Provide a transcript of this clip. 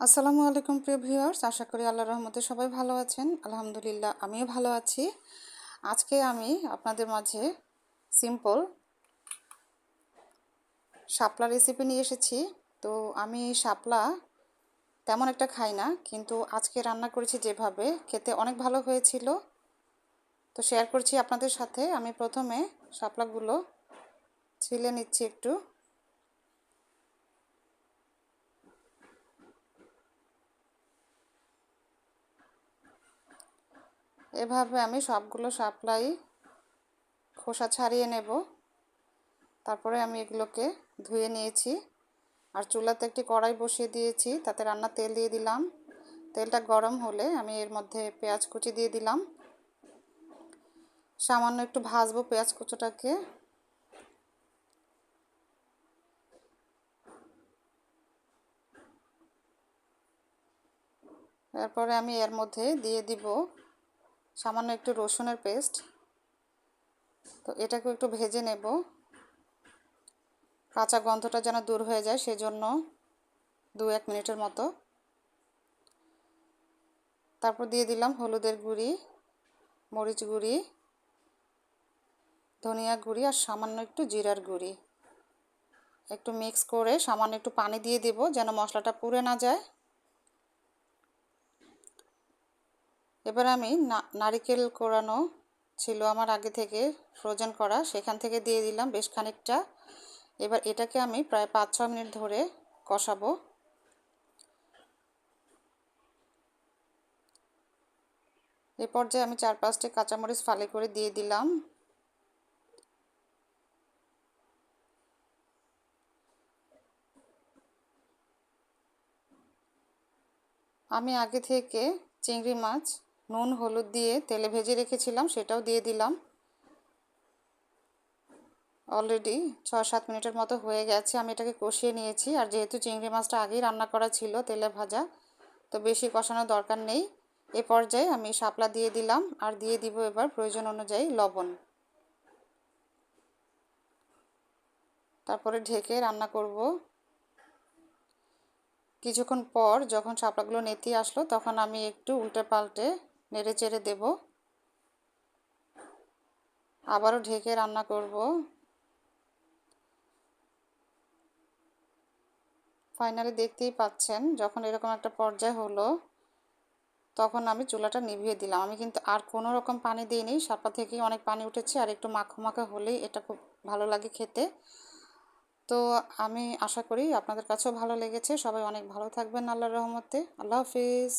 আসসালামু আলাইকুম প্রিয় ভিউয়ার্স, আশা করি আল্লাহ রহমতে সবাই ভালো আছেন। আলহামদুলিল্লাহ আমিও ভালো আছি। আজকে আমি আপনাদের মাঝে সিম্পল শাপলা রেসিপি নিয়ে এসেছি। তো আমি শাপলা তেমন একটা খাই না, কিন্তু আজকে রান্না করেছি যেভাবে, খেতে অনেক ভালো হয়েছিল। তো শেয়ার করছি আপনাদের সাথে। আমি প্রথমে শাপলাগুলো ছিলে নিচ্ছি একটু। এভাবে আমি সবগুলো সাপ্লাই খোসা ছাড়িয়ে নেব। তারপরে আমি এগুলোকে ধুয়ে নিয়েছি। আর চুলাতে একটি কড়াই বসিয়ে দিয়েছি, তাতে রান্নার তেল দিয়ে দিলাম। তেলটা গরম হলে আমি এর মধ্যে পেঁয়াজ কুচি দিয়ে দিলাম। সামান্য একটু ভাজবো পেঁয়াজ কুচোটাকে। এরপরে আমি এর মধ্যে দিয়ে দিব সামান্য একটু রসুনের পেস্ট। তো এটাকে একটু ভেজে নেব। কাঁচা গন্ধটা যেন দূর হয়ে যায় সেজন্য দু এক মিনিটের মতো। তারপর দিয়ে দিলাম হলুদের গুঁড়ি, মরিচ গুঁড়ি, ধনিয়া গুঁড়ি আর সামান্য একটু জিরার গুঁড়ি। একটু মিক্স করে সামান্য একটু পানি দিয়ে দেব যেন মশলাটা পুড়ে না যায়। এবার আমি নারিকেল কোরানো ছিল আমার আগে থেকে ফ্রোজেন করা, সেখান থেকে দিয়ে দিলাম বেশ খানিকটা। এবার এটাকে আমি প্রায় পাঁচ ছ মিনিট ধরে কষাবো। এ পর্যায়ে আমি চার পাঁচটি কাঁচামরিচ ফালি করে দিয়ে দিলাম। আমি আগে থেকে চিংড়ি মাছ নুন, হলুদ দিয়ে তেলে ভেজে রেখেছিলাম, সেটাও দিয়ে দিলাম। অলরেডি ছয় সাত মিনিটের মতো হয়ে গেছে, আমি এটাকে কষিয়ে নিয়েছি। আর যেহেতু চিংড়ি মাছটা আগেই রান্না করা ছিল তেলে ভাজা, তো বেশি কষানোর দরকার নেই। এ পর্যায়ে আমি শাপলা দিয়ে দিলাম, আর দিয়ে দিব এবার প্রয়োজন অনুযায়ী লবণ। তারপরে ঢেকে রান্না করব। কিছুক্ষণ পর যখন শাপলাগুলো নেতি আসলো, তখন আমি একটু উল্টে পাল্টে নেড়ে চেড়ে দেব। আবারও ঢেকে রান্না করব। ফাইনালি দেখতেই পাচ্ছেন, যখন এরকম একটা পর্যায় হলো, তখন আমি চুলাটা নিভিয়ে দিলাম। আমি কিন্তু আর কোনো রকম পানি দিইনি সাপা থেকেই অনেক পানি উঠেছে আর একটু মাখো মাখা হলেই এটা খুব ভালো লাগে খেতে। তো আমি আশা করি আপনাদের কাছেও ভালো লেগেছে। সবাই অনেক ভালো থাকবেন আল্লাহর রহমতে। আল্লাহ হাফিজ।